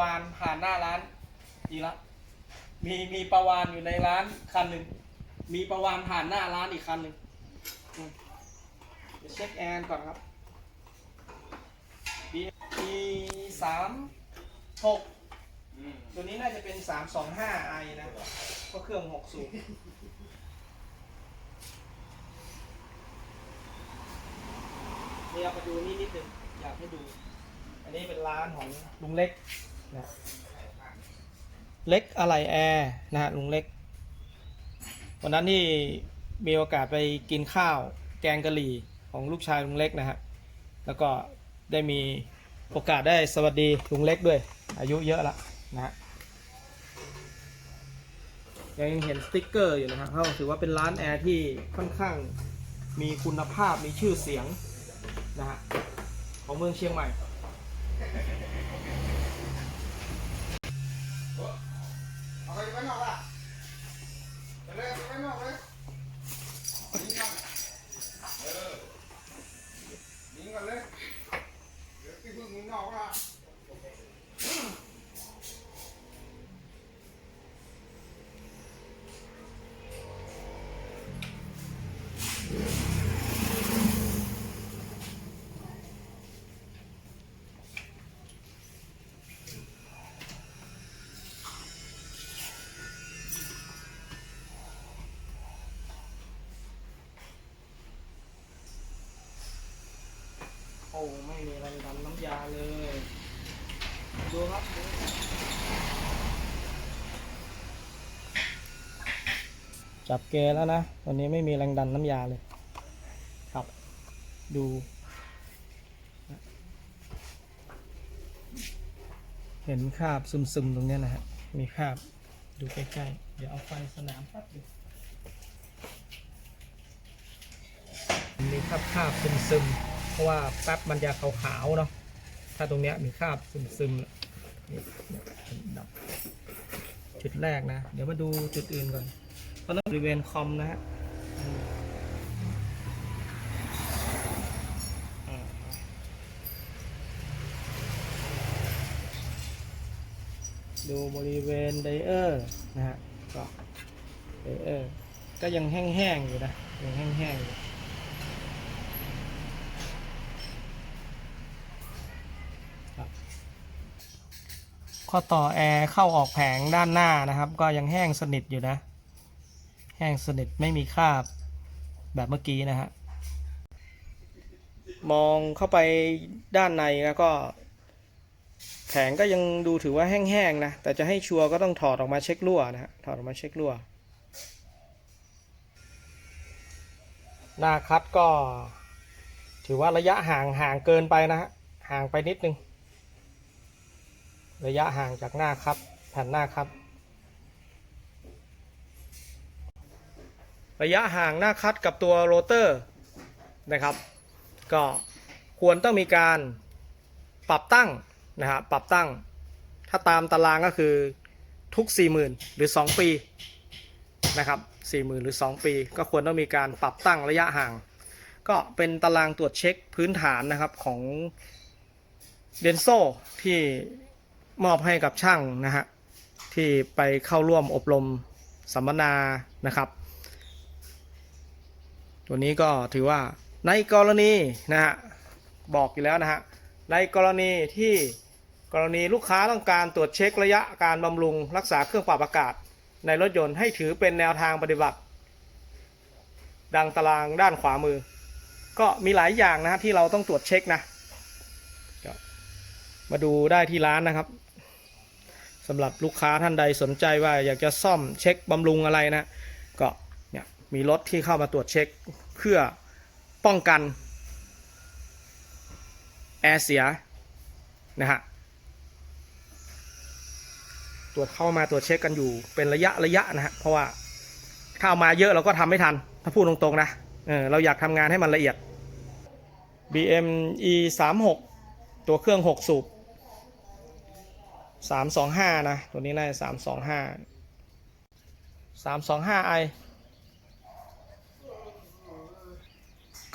วานผ่านหน้าร้านอีกละมีมีปลาวานอยู่ในร้านคันหนึ่งมีปลาวานผ่านหน้าร้านอีกคันหนึ่งเดี๋ยวเช็คแอร์ก่อนครับ B B สามหกตัวนี้น่าจะเป็นสามสองห้าไอนะก็เครื่องหกสูบนี่เอามาดูนี่นิดหนึ่งอยากให้ดู อันนี้เป็นร้านของลุงเล็ก นะเล็กอะไรแอร์นะฮะลุงเล็ก วันนั้นที่มีโอกาสไปกินข้าวแกงกะหรี่ของลูกชายลุงเล็กนะฮะ แล้วก็ได้มีโอกาสได้สวัสดีลุงเล็กด้วย อายุเยอะละนะฮะยังเห็นสติ๊กเกอร์อยู่นะครับเขาถือว่าเป็นร้านแอร์ที่ค่อนข้างมีคุณภาพมีชื่อเสียงนะฮะของเมืองเชียงใหม่ เอาไปไว้นอก อ้ไม่มีอะไรทำน้ำยาเลย ดูครับดูจับเกแล้วนะวันนี้ไม่มีแรงดันน้ำยาเลย ครับ ดู เห็นคราบซึมๆตรงนี้นะฮะ มีคราบ ดูใกล้ๆ เดี๋ยวเอาไฟสนามแป๊บดียวมีคราบคราบซึมๆ เพราะว่าแป๊บมันจะขาวๆเนาะถ้าตรงเนี้ยมีคราบซึมๆจุดแรกนะ เดี๋ยวมาดูจุดอื่นก่อนเพราะนั้นบริเวณคอมนะฮะดูบริเวณไดเออร์นะฮะก็ไดเออร์ก็ยังแห้งๆอยู่นะยังแห้งๆอยู่ ข้อต่อแอร์เข้าออกแผงด้านหน้านะครับ ก็ยังแห้งสนิทอยู่นะ แห้งสนิทไม่มีคราบแบบเมื่อกี้นะฮะมองเข้าไปด้านในแล้วก็แผงก็ยังดูถือว่าแห้งๆนะ แต่จะให้ชัวร์ก็ต้องถอดออกมาเช็ครั่วนะฮะถอดออกมาเช็ครั่ว หน้าคัดก็ ถือว่าระยะห่างห่างเกินไปนะฮะห่างไปนิดนึง ระยะห่างจากหน้าครับ แผ่นหน้าครับ ระยะห่างหน้าคัดกับตัวโรเตอร์นะครับ ก็ควรต้องมีการปรับตั้งนะฮะปรับตั้ง ถ้าตามตารางก็คือทุก 40,000 หรือ 2 ปีนะครับ40,000 หรือ 2 ปี ก็ควรต้องมีการปรับตั้งระยะห่าง ก็เป็นตารางตรวจเช็คพื้นฐานนะครับของเดนโซที่ มอบให้กับช่างนะฮะที่ไปเข้าร่วมอบรมสัมมนานะครับ ตัวนี้ก็ถือว่าในกรณีนะฮะบอกอยู่แล้วนะฮะในกรณีที่กรณีลูกค้าต้องการตรวจเช็คระยะการบำรุงรักษาเครื่องปรับอากาศ ในรถยนต์ให้ถือเป็นแนวทางปฏิบัติ ดังตารางด้านขวามือ ก็มีหลายอย่างนะฮะที่เราต้องตรวจเช็คนะมาดูได้ที่ร้านนะครับ สำหรับลูกค้าท่านใดสนใจว่าอยากจะซ่อมเช็คบำรุงอะไรนะ ก็เนี่ยมีรถที่เข้ามาตรวจเช็คเพื่อป้องกันแอร์เสียนะฮะตรวจเข้ามาตรวจเช็คกันอยู่เป็นระยะระยะนะฮะเพราะว่าถ้าเอามาเยอะเราก็ทำไม่ทัน ถ้าพูดตรงๆนะเออเราอยากทำงานให้มันละเอียด BM E 3 6ตัวเครื่อง 6 สูบ สามสองห้านะ ตัวนี้น่าจะสามสองห้าสามสองห้าไอ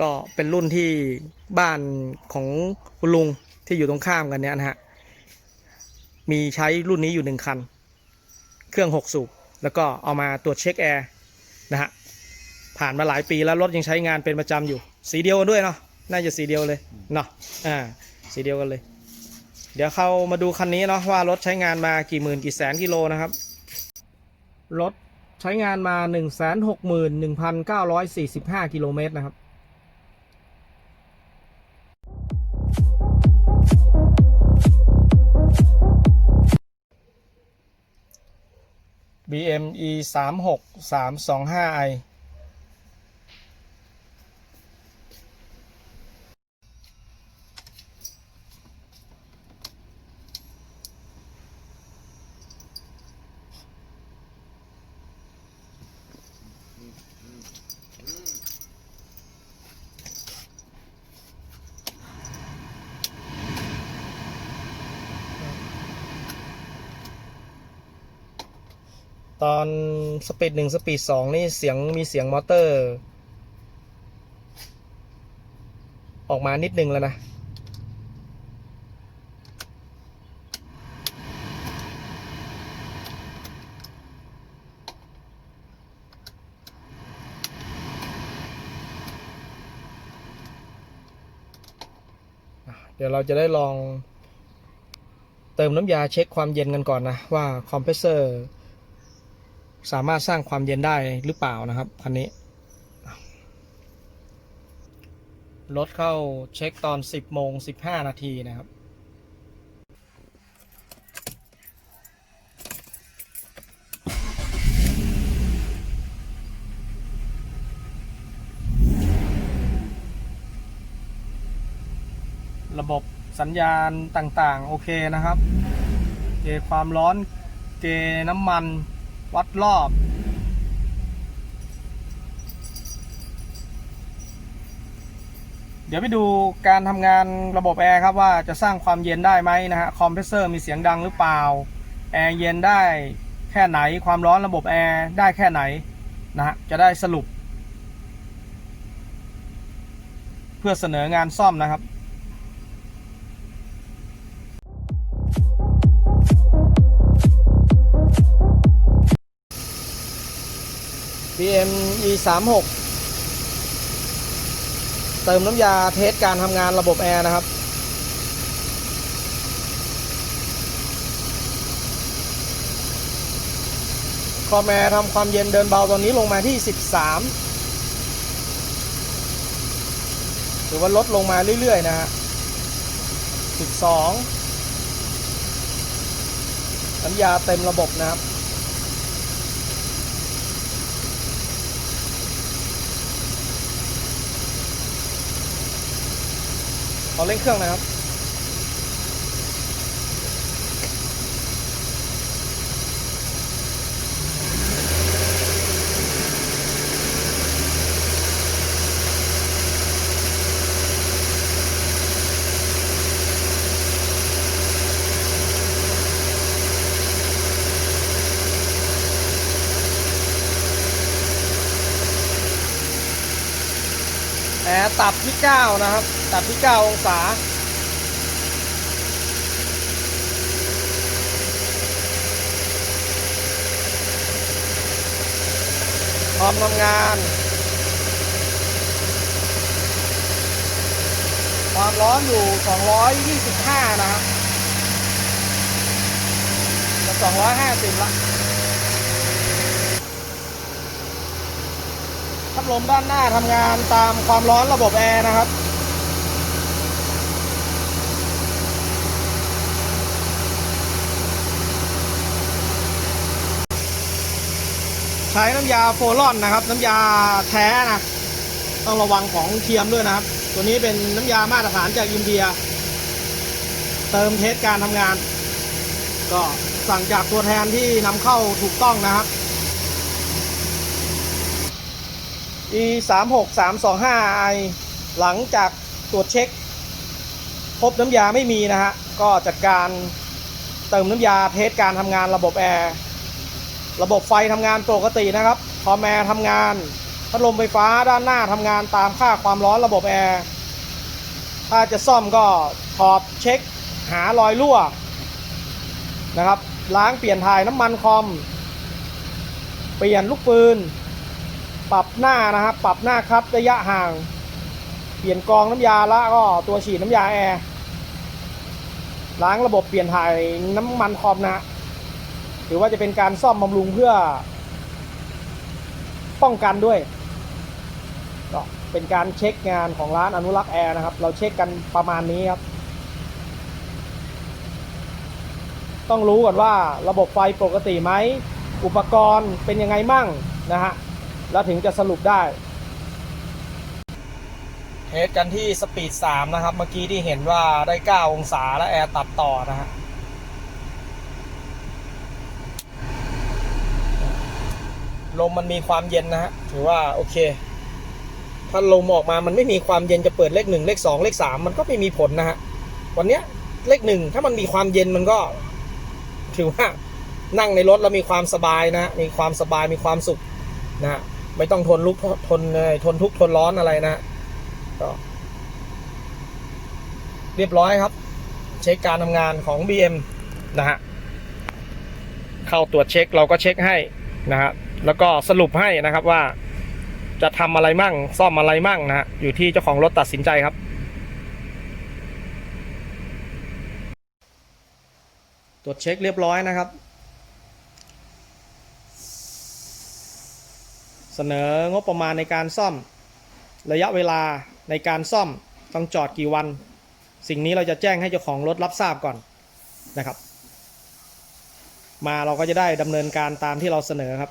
ก็เป็นรุ่นที่บ้านของคุณลุงที่อยู่ตรงข้ามกันเนี้ยนะฮะ มีใช้รุ่นนี้อยู่หนึ่งคัน เครื่อง6สูบ แล้วก็เอามาตรวจเช็คแอร์นะฮะ ผ่านมาหลายปีแล้วรถยังใช้งานเป็นประจำอยู่ สีเดียวกันด้วยเนาะ น่าจะสีเดียวเลยเนาะ อ่า สีเดียวกันเลย เดี๋ยวเข้ามาดูคันนี้เนาะว่ารถใช้งานมากี่หมื่นกี่แสนกิโลนะครับ รถใช้งานมา 1 6 1 9 4 5 กิโลเมตรนะครับ BME 3 6 3 2 5 i ตอนสปีดหนึ่งสปีดสองนี่เสียงมีเสียงมอเตอร์ ออกมานิดนึงแล้วนะอะเดี๋ยวเราจะได้ลองเติมน้ำยาเช็คความเย็นกันก่อนนะ ว่าคอมเพรสเซอร์ สามารถสร้างความเย็นได้หรือเปล่านะครับคันนี้รถเข้าเช็คตอน 10โมง15 นาทีนะครับ ระบบสัญญาณต่างๆ โอเคนะครับ เกความร้อน เกน้ำมัน วัดรอบ เดี๋ยวไปดูการทำงานระบบแอร์ครับว่าจะสร้างความเย็นได้ไหมนะฮะคอมเพรสเซอร์มีเสียงดังหรือเปล่า แอร์เย็นได้แค่ไหนความร้อนระบบแอร์ได้แค่ไหนนะฮะจะได้สรุป เพื่อเสนองานซ่อมนะครับ BM E 3 6 เติมน้ำยาเทสการทำงานระบบแอร์นะครับ คอมแอร์ทำความเย็นเดินเบาตอนนี้ลงมาที่ 13 หรือว่าลดลงมาเรื่อย ๆ นะฮะ 12 น้ำยาเต็มระบบนะครับ ขอเร่งเครื่องนะครับ แอร์ตับที่ 9 นะครับ ตับที่ 9 องศา พร้อมทำงาน ความร้อนอยู่ 225 นะครับจะ250ละ พัด ลมด้านหน้าทำงานตามความร้อนระบบแอร์นะครับใช้น้ำยาโฟลอนนะครับ น้ำยาแท้นะต้องระวังของเทียมด้วยนะครับ ตัวนี้เป็นน้ำยามาตรฐานจากอินเดีย เติมเทสการทำงาน ก็สั่งจากตัวแทนที่นำเข้าถูกต้องนะครับ e 3 6 3 2 5 i หลังจากตรวจเช็ค พบน้ำยาไม่มีนะฮะ ก็จัดการเติมน้ำยาเทสการทำงานระบบแอร์ ระบบไฟทำงานปกตินะครับ คอมแอร์ทำงาน พัดลมไฟฟ้าด้านหน้าทำงานตามค่าความร้อนระบบแอร์ ถ้าจะซ่อมก็ถอดเช็คหารอยรั่วนะครับ ล้างเปลี่ยนถ่ายน้ำมันคอม เปลี่ยนลูกปืน ปรับหน้านะครับ ปรับหน้าครับระยะห่าง เปลี่ยนกองน้ำยาแล้วก็ตัวฉีดน้ำยาแอร์ล้างระบบเปลี่ยนถ่ายน้ำมันคอมนะหรือว่าจะเป็นการซ่อมบำรุงเพื่อ ป้องกันด้วยก็เป็นการเช็คงานของร้านอนุรักษ์แอร์นะครับ เราเช็คกันประมาณนี้ครับ ต้องรู้ก่อนว่าระบบไฟปกติไหม อุปกรณ์เป็นยังไงมั่งนะฮะ แล้วถึงจะสรุปได้ เทสกันที่สปีด 3 นะครับ เมื่อกี้ที่เห็นว่าได้ 9 องศาและแอร์ตัดต่อนะฮะลมมันมีความเย็นนะฮะถือว่าโอเค ถ้าลมออกมามันไม่มีความเย็นจะเปิดเลขหนึ่งเลขสองเลขสามมันก็ไม่มีผลนะฮะวันเนี้ยเลขหนึ่งถ้ามันมีความเย็นมันก็ ถือว่านั่งในรถแล้วมีความสบายนะ มีความสบายมีความสุขนะฮะ ไม่ต้องทนลุกทนเอ่อทนทุกข์ทนร้อนอะไรนะฮะก็เรียบร้อยครับ เช็คการทำงานของ BM นะฮะเข้าตรวจเช็คเราก็เช็คให้นะฮะแล้วก็สรุปให้นะครับว่า จะทำอะไรมั่ง ซ่อมอะไรมั่งนะฮะอยู่ที่เจ้าของรถตัดสินใจครับตรวจเช็คเรียบร้อยนะครับ เส นองบประมาณในการซ่อม ระยะเวลาในการซ่อมต้องจอดกี่วัน สิ่งนี้เราจะแจ้งให้เจ้าของรถรับทราบก่อนนะครับ มาเราก็จะได้ดำเนินการตามที่เราเสนอครับ